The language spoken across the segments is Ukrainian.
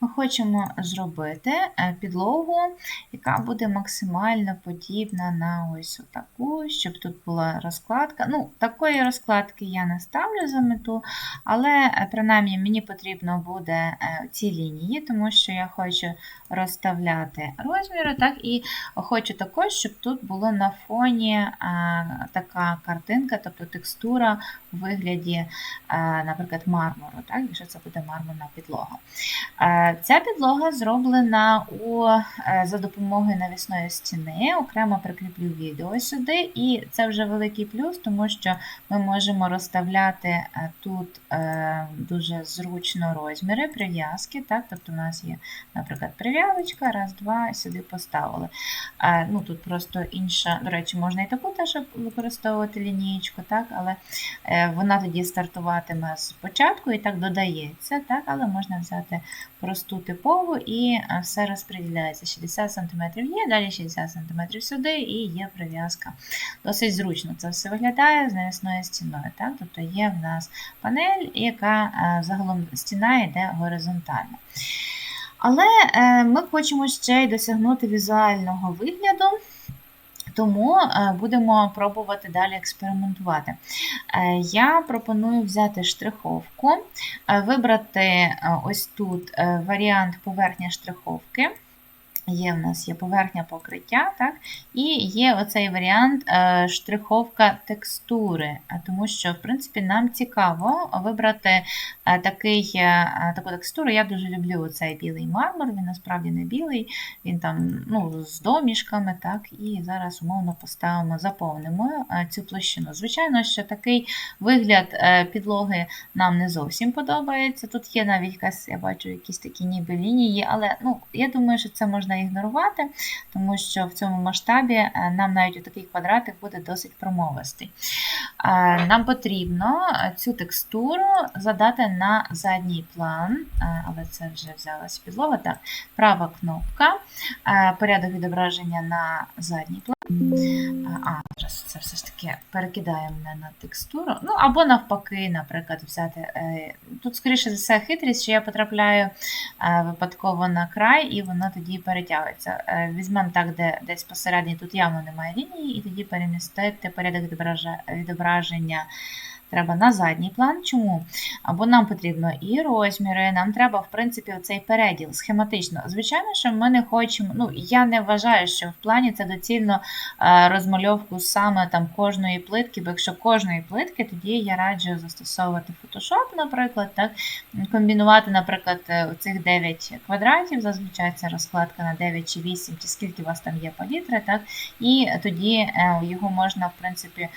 Ми хочемо зробити е, підлогу, яка буде максимально подібна на ось таку, щоб тут була розкладка. Ну, такої розкладки я не ставлю за мету, але е, принаймні мені потрібно буде е, ці лінії, тому що я хочу розставляти розміри, так, і хочу також, щоб тут було на фоні така картинка, тобто текстура у вигляді, наприклад, мармуру, так, якщо це буде мармурна підлога. Ця підлога зроблена у, е, за допомогою навісної стіни. Окремо прикріплю відео сюди, і це вже великий плюс, тому що ми можемо розставляти е, тут е, дуже зручно розміри, прив'язки. Так? Тобто у нас є, наприклад, прив'язочка, раз, два, сюди поставили. Ну, Тут просто інша, до речі, можна і таку теж використовувати лінієчку, так? але вона тоді стартуватиме спочатку і так додається, так? але можна взяти просту типову і все розподіляється. 60 см є, далі 60 см сюди і є прив'язка. Досить зручно це все виглядає з навісною стіною. Так? Тобто є в нас панель, яка загалом стіна йде горизонтально. Але е, ми хочемо ще й досягнути візуального вигляду. Тому е, будемо пробувати далі експериментувати. Е, Я пропоную взяти штриховку, е, вибрати ось тут варіант поверхня штриховки. Є в нас є поверхня покриття, так? і є оцей варіант е, штриховка текстури, тому що, в принципі, нам цікаво вибрати е, такий, е, таку текстуру. Я дуже люблю цей білий мармур, він насправді не білий, він там ну, з домішками. так? І зараз умовно поставимо, заповнимо цю площину. Звичайно, що такий вигляд підлоги нам не зовсім подобається. Тут є навіть якась, я бачу, якісь такі ніби лінії, але ну, я думаю, що це можна ігнорувати, тому що в цьому масштабі е, нам навіть у такий квадратик буде досить промовистий. Е, Нам потрібно цю текстуру задати на задній план, е, але це вже взялася підлога. Так, права кнопка, е, порядок відображення на задній план. А, зараз це все ж таки перекидає мене на текстуру. Ну, або навпаки, наприклад, взяти. е, Тут, скоріше за все, хитрість, що я потрапляю е, випадково на край, і воно тоді перетягується. Е, Візьмемо так, де десь посередині тут явно немає лінії, і тоді перемістити порядок відображення. Треба на задній план. Чому? Або нам потрібно і розміри, нам треба, в принципі, оцей переділ схематично. Звичайно, що ми не хочемо. Ну, я не вважаю, що в плані це доцільно е, розмальовку саме там кожної плитки, бо якщо кожної плитки, тоді я раджу застосовувати Photoshop, наприклад, так, комбінувати, наприклад, е, цих 9 квадратів, зазвичай це розкладка на 9 чи 8, чи скільки у вас там є палітри, так, і тоді е, його можна, в принципі,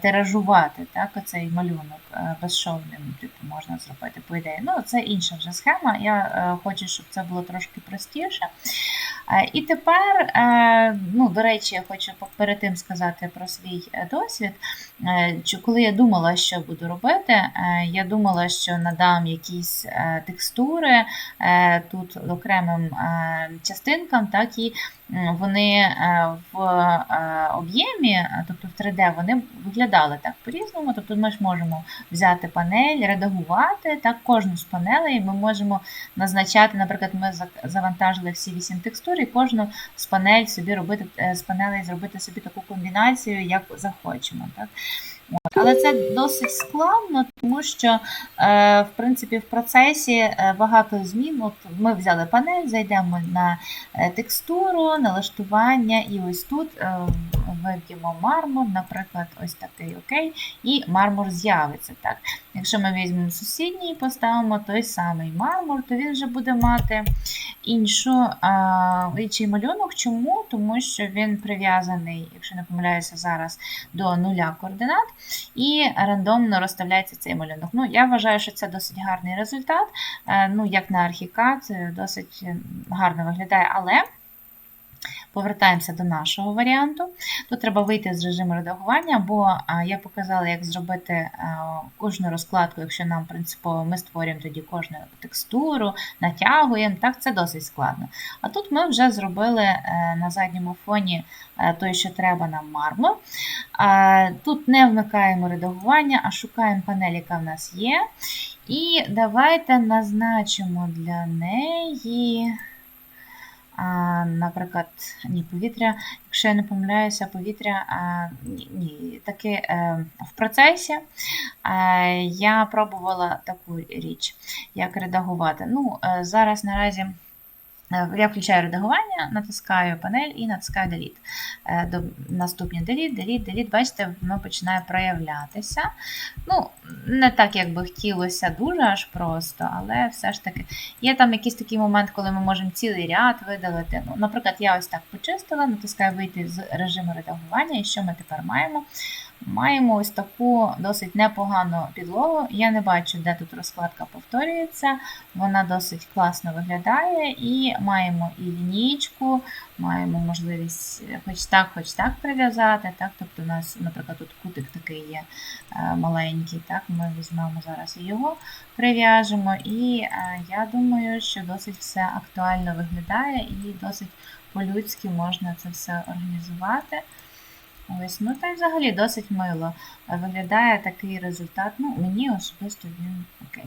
тиражувати, так, оцей малюнок е, безшовним, типу, можна зробити, по ідеї. Ну, це інша вже схема. Я е, хочу, щоб це було трошки простіше. Е, І тепер, ну, до речі, я хочу перед тим сказати про свій досвід. Коли я думала, що буду робити, я думала, що надам якісь текстури тут окремим частинкам, так і вони в об'ємі, тобто в 3D, вони виглядали так по-різному. Тобто ми ж можемо взяти панель, редагувати так, кожну з панелей. Ми можемо назначати, наприклад, ми завантажили всі 8 текстур, і кожну з панель собі робити е, з панелей зробити собі таку комбінацію, як захочемо. Так? Але це досить складно, тому що е, в принципі в процесі е, багато змін. От ми взяли панель, зайдемо на е, текстуру, налаштування, і ось тут виб'ємо мармур, наприклад, ось такий окей, і мармур з'явиться. Так. Якщо ми візьмемо сусідній і поставимо той самий мармур, то він вже буде мати іншу, інший малюнок. Чому? Тому що він прив'язаний, якщо не помиляюся зараз, до нуля координат, і рандомно розставляється цей малюнок. Ну, я вважаю, що це досить гарний результат. Е, Ну, як на архікад, це досить гарно виглядає, але. Повертаємося до нашого варіанту. Тут треба вийти з режиму редагування, бо я показала, як зробити кожну розкладку, якщо нам принципово ми створюємо тоді кожну текстуру, натягуємо. Так, це досить складно. А тут ми вже зробили е, на задньому фоні е, той, що треба нам мармур. А, Тут не вмикаємо редагування, а шукаємо панель, яка в нас є. І давайте назначимо для неї, наприклад, ні, повітря, якщо я не помиляюся, повітря ні, таки е, в процесі. Е, я пробувала таку річ, як редагувати. Ну, е, зараз наразі. Е, Я включаю редагування, натискаю панель і натискаю Delete. Е, До наступні Delete, Delete, Delete. Бачите, воно починає проявлятися. Ну, не так, як би хотілося дуже аж просто, але все ж таки є там якийсь такий момент, коли ми можемо цілий ряд видалити. Ну, наприклад, я ось так почистила, натискаю вийти з режиму редагування, і що ми тепер маємо? Маємо ось таку досить непогану підлогу. Я не бачу, де тут розкладка повторюється. Вона досить класно виглядає. І маємо і лінійку, маємо можливість хоч так, хоч так прив'язати. Так? Тобто у нас, наприклад, тут кутик такий є е, маленький. Так? Ми візьмемо зараз і його прив'яжемо. І е, я думаю, що досить все актуально виглядає і досить по-людськи можна це все організувати. Ось, ну та й взагалі досить мило виглядає такий результат. Ну, мені особисто він окей.